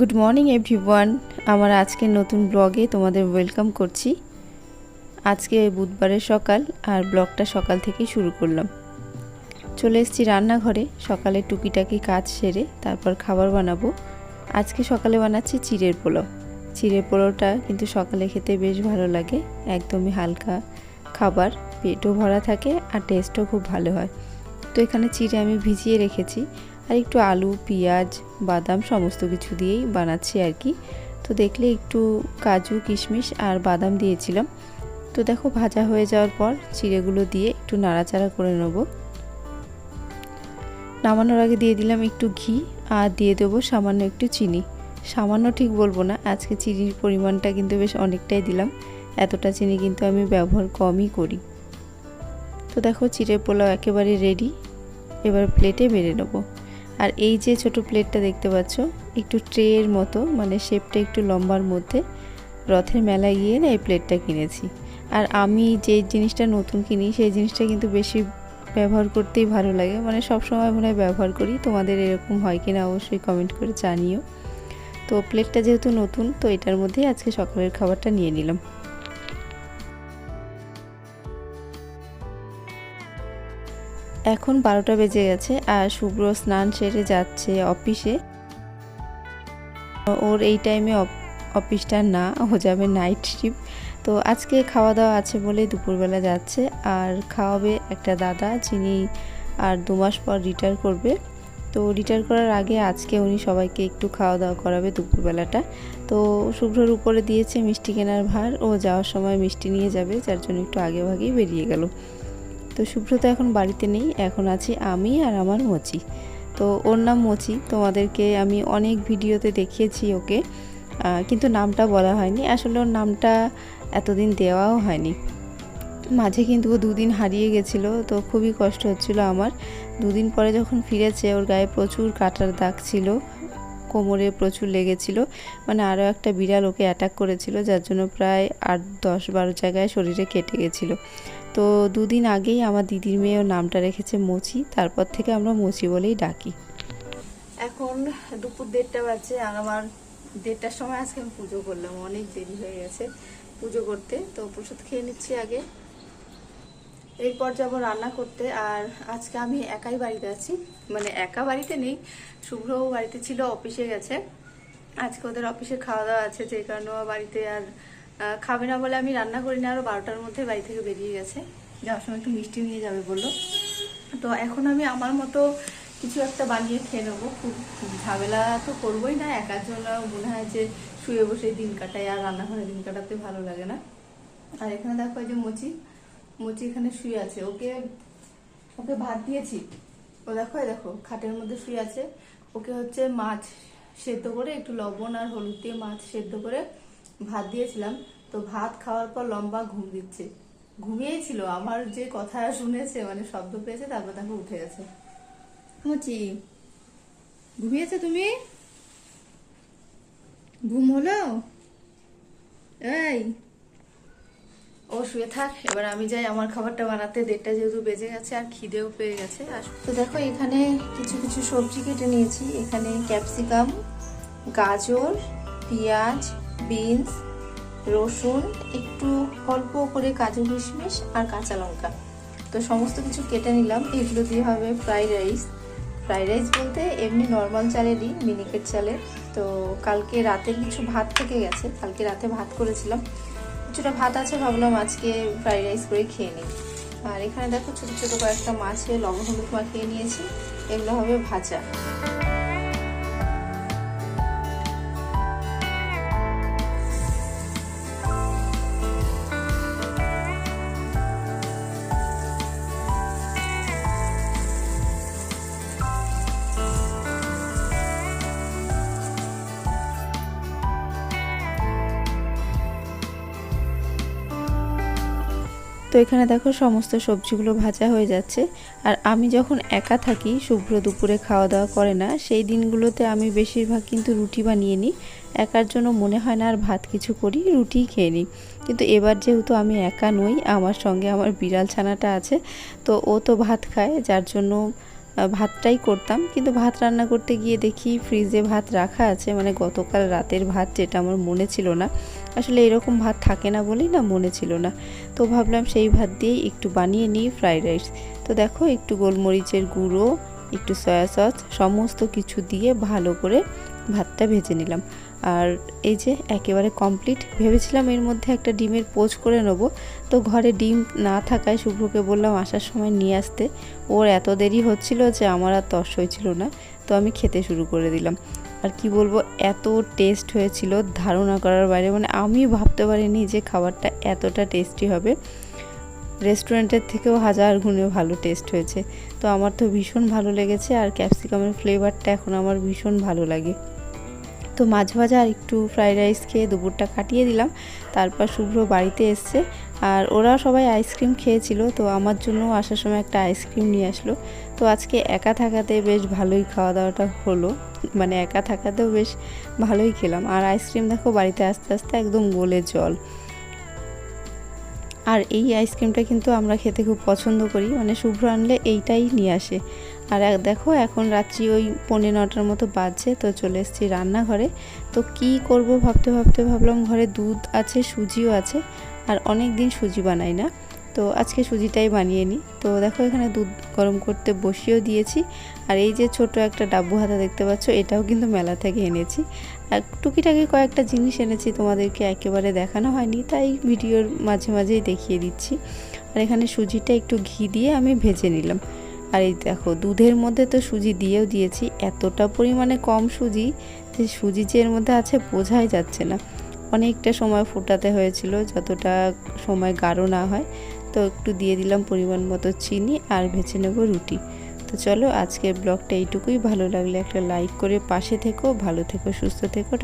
Good morning everyone আমার আজকে নতুন ব্লগে তোমাদের ওয়েলকাম করছি। আজকে বুধবারের সকাল আর ব্লগটা সকাল থেকেই শুরু করলাম। চলে এসেছি রান্নাঘরে। সকালে টুকিটাকি কাজ সেরে তারপর খাবার বানাবো। আজকে সকালে বানাচ্ছি চিড়ের পোলাও। চিড়ের পোলাওটা কিন্তু সকালে খেতে বেশ ভালো লাগে। একদমই হালকা খাবার। পেটও ভরা থাকে আর টেস্টও খুব ভালো হয়। তো এখানে চিড়ে আমি ভিজিয়ে রেখেছি। আর একটু আলু, পেঁয়াজ, বাদাম সমস্ত কিছু দিয়েই বানাচ্ছি আর কি। তো দেখলে একটু কাজু, কিশমিশ আর বাদাম দিয়েছিলাম। তো দেখো ভাজা হয়ে যাওয়ার পর চিড়েগুলো দিয়ে একটু নাড়াচাড়া করে নেব। নামানোর আগে দিয়ে দিলাম একটু ঘি আর দিয়ে দেবো সামান্য একটু চিনি। সামান্য ঠিক বলব না, আজকে চিনির পরিমাণটা কিন্তু বেশ অনেকটাই দিলাম। এতটা চিনি কিন্তু আমি ব্যবহার কমই করি। তো দেখো চিড়ের পোলাও একেবারে রেডি এবার প্লেটে বেড়ে নেব। আর এই যে ছোট প্লেটটা দেখতে পাচ্ছ, একটু ট্রের মতো মানে শেপটা একটু লম্বার মধ্যে, রথের মেলায় গিয়ে না এই প্লেটটা কিনেছি। আর আমি যে জিনিসটা নতুন কিনি, সেই জিনিসটা কিন্তু বেশি ব্যবহার করতেই ভালো লাগে। মানে সব সময় মনে হয় ব্যবহার করি। তোমাদের এরকম হয় কি না অবশ্যই কমেন্ট করে জানিও। তো প্লেটটা যেহেতু নতুন, তো এটার মধ্যেই আজকে সকালের খাবারটা নিয়ে নিলাম। এখন বারোটা বেজে গেছে আর শুভ্র স্নান সেরে যাচ্ছে অফিসে। ওর এই টাইমে অফিসটা না, ও যাবে নাইট শিফট তো আজকে খাওয়া দাওয়া আছে বলে দুপুরবেলা যাচ্ছে আর খাওয়াবে একটা দাদা যিনি আর দু মাস পর রিটায়ার করবে। তো রিটায়ার করার আগে আজকে উনি সবাইকে একটু খাওয়া দাওয়া করাবে দুপুরবেলাটা। তো শুভ্রর উপরে দিয়েছে মিষ্টি কেনার ভার। ও যাওয়ার সময় মিষ্টি নিয়ে যাবে, যার জন্য একটু আগে ভাগেই বেরিয়ে গেল। তো সুব্রত এখন বাড়িতে নেই, এখন আছি আমি আর আমার মোচি। তো ওর নাম মোচি, তোমাদেরকে আমি অনেক ভিডিওতে দেখিয়েছি ওকে কিন্তু নামটা বলা হয়নি। আসলে ওর নামটা এতদিন দেওয়াও হয়নি। মাঝে কিন্তু ও দুদিন হারিয়ে গেছিল, তো খুবই কষ্ট হচ্ছিল আমার। দুদিন পরে যখন ফিরেছে, ওর গায়ে প্রচুর কাটার দাগ ছিল, কোমরে প্রচুর লেগেছিল মানে আরও একটা বিড়াল ওকে অ্যাটাক করেছিল, যার জন্য প্রায় আট দশ বারো জায়গায় শরীরে কেটে গেছিল। তো দুদিন আগেই আমার দিদির মেয়ে নামটা রেখেছে মুচি, তারপর থেকে আমরা মুচি বলেই ডাকি। এখন দুপুর দেড়টা বাজে আর আমার দেড়টার সময় আজকে আমি পুজো করলাম, অনেক দেরি হয়ে গেছে পুজো করতে। তো প্রসাদ খেয়ে নিচ্ছি আগে। এরপর যাব রান্না করতে আর আজকে আমি একাই বাড়িতে আছি মানে একা বাড়িতে নেই শুভ্রও বাড়িতে ছিল, অফিসে গেছে। আজকে ওদের অফিসে খাওয়া দাওয়া আছে, যে কারণে বাড়িতে আর খাবে না বলে আমি রান্না করি না আরও বারোটার মধ্যে বাড়ি থেকে বেরিয়ে গেছে। যাওয়ার সময় একটু মিষ্টি নিয়ে যাবে বলল। তো এখন আমি আমার মতো কিছু একটা বানিয়ে খেয়ে নেব। খুব ঝামেলা তো করবোই না একার জন্য মনে হয় যে শুয়ে বসে দিন কাটাই আর রান্নাঘরে দিন কাটাতে ভালো লাগে না। আর এখানে দেখো যে মুচি মুচি এখানে শুয়ে আছে। ওকে ওকে ভাত দিয়েছি। ও দেখো দেখো, খাটের মধ্যে শুয়ে আছে। ওকে হচ্ছে মাছ সেদ্ধ করে, একটু লবণ আর হলুদ দিয়ে মাছ সেদ্ধ করে ভাত দিয়েছিলাম, তো ভাত খাওয়ার পর লম্বা ঘুম দিচ্ছে। ঘুমিয়েছিল আমার যে কথা শুনেছে মানে শব্দ পেয়েছে, তারপর তাকে উঠে গেছে। মুচি ঘুমিয়েছে তুমি? ঘুম হলো? এই। ও শুয়ে থাক, এবার আমি যাই আমার খাবারটা বানাতে, দেড়টা যেহেতু বেজে গেছে, আর খিদেও পেয়ে গেছে। আর তো দেখো, এখানে কিছু কিছু সবজি কেটে নিয়েছি। এখানে ক্যাপসিকাম, গাজর, পেঁয়াজ বিনস, রসুন, একটু অল্প করে কাজু কিশমিশ আর কাঁচা লঙ্কা। তো সমস্ত কিছু কেটে নিলাম। এগুলো দিয়ে হবে ফ্রাইড রাইস ফ্রাইড রাইস বলতে এমনি নর্মাল চালেরই মিনিকেট চালের। তো কালকে রাতে কিছু ভাত থেকে গেছে। কালকে রাতে ভাত করেছিলাম। কিছুটা ভাত আছে, ভাবলাম আজকে ফ্রাইড রাইস করে খেয়ে নিই। আর এখানে দেখো ছোটো ছোটো কয়েকটা মাছে লবণ হলুদ মাখিয়ে নিয়েছি। এগুলো হবে ভাজা। তো এখানে দেখো সমস্ত সবজিগুলো ভাজা হয়ে যাচ্ছে। আর আমি যখন একা থাকি, শুভ্র দুপুরে খাওয়া দাওয়া করে না, সেই দিনগুলোতে আমি বেশিরভাগ কিন্তু রুটি বানিয়ে নিই। একার জন্য মনে হয় না আর ভাত কিছু করি, রুটিই খেয়ে নিই। কিন্তু এবার যেহেতু আমি একা নই, আমার সঙ্গে আমার বিড়াল ছানাটা আছে, তো ও তো ভাত খায়, যার জন্য ভাতটাই করতাম। কিন্তু ভাত রান্না করতে গিয়ে দেখি ফ্রিজে ভাত রাখা আছে। মানে গতকাল রাতের ভাত যেটা আমার মনে ছিল না। আসলে এরকম ভাত থাকে না বলেই না মনে ছিল না। তো ভাবলাম সেই ভাত দিয়েই একটু বানিয়ে নিই ফ্রাইড রাইস তো দেখো একটু গোলমরিচের গুঁড়ো, একটু সয়া সস সমস্ত কিছু দিয়ে ভালো করে ভাতটা ভেজে নিলাম। আর এই যে একেবারে কমপ্লিট ভেবেছিলাম এর মধ্যে একটা ডিমের পোচ করে নেব। তো ঘরে ডিম না থাকায় শুভ্রকে বললাম আসার সময় নিয়ে আসতে। ওর এত দেরি হচ্ছিল যে আমার আর তস হয়েছিল না। তো আমি খেতে শুরু করে দিলাম। আর কি বলব, এত টেস্ট হয়েছিল ধারণা করার বাইরে। মানে আমি ভাবতে পারিনি যে খাবারটা এতটা টেস্টি হবে। রেস্টুরেন্টের থেকেও হাজার গুণে ভালো টেস্ট হয়েছে। তো আমার তো ভীষণ ভালো লেগেছে। আর ক্যাপসিকামের ফ্লেভারটা এখন আমার ভীষণ ভালো লাগে। তো মাছ ভাজা আর একটু ফ্রাইড রাইস খেয়ে দুপুরটা কাটিয়ে দিলাম। তারপর শুভ্র বাড়িতে এসছে। আর ওরা সবাই আইসক্রিম খেয়েছিল, তো আমার জন্য আসার সময় একটা আইসক্রিম নিয়ে আসলো। তো আজকে একা থাকাতে বেশ ভালোই খাওয়া দাওয়াটা হলো। মানে একা থাকাতেও বেশ ভালোই খেলাম। আর আইসক্রিম দেখো বাড়িতে আস্তে আস্তে একদম গোলে জল। আর এই আইসক্রিমটা কিন্তু আমরা খেতে খুব পছন্দ করি। মানে শুভ্র আনলে এইটাই নিয়ে আসে। আর দেখো, এখন রাত্রি ওই পৌনে নটার মতো বাজছে, তো চলে এসেছি রান্নাঘরে। তো কি করব ভাবতে ভাবতে ভাবলাম, ঘরে দুধ আছে, সুজিও আছে, আর অনেক দিন সুজি বানাই না। তো আজকে সুজিটাই বানিয়ে নিই। তো দেখো এখানে দুধ গরম করতে বসিয়েও দিয়েছি। আর এই যে ছোট একটা ডাব্বু হাতা দেখতে পাচ্ছ, এটাও কিন্তু মেলা থেকে এনেছি। আর টুকিটাকি কয়েকটা জিনিস এনেছি, তোমাদেরকে একেবারে দেখানো হয়নি, তাই ভিডিওর মাঝে মাঝেই দেখিয়ে দিচ্ছি। আর এখানে সুজিটা একটু ঘি দিয়ে আমি ভেজে নিলাম। আর এই দেখো, দুধের মধ্যে তো সুজি দিয়েও দিয়েছি, এতটা পরিমাণে কম সুজি যে সুজি যে এর মধ্যে আছে বোঝাই যাচ্ছে না। অনেকটা সময় ফোটাতে হয়েছিল, যতটা সময় গাঢ় না হয়। তো একটু দিয়ে দিলাম পরিমাণ মতো চিনি আর ভেজে নেব রুটি। তো চলো আজকের ব্লগটা এইটুকুই। ভালো লাগলে একটা লাইক করে পাশে থেকো, ভালো থেকো, সুস্থ থেকো।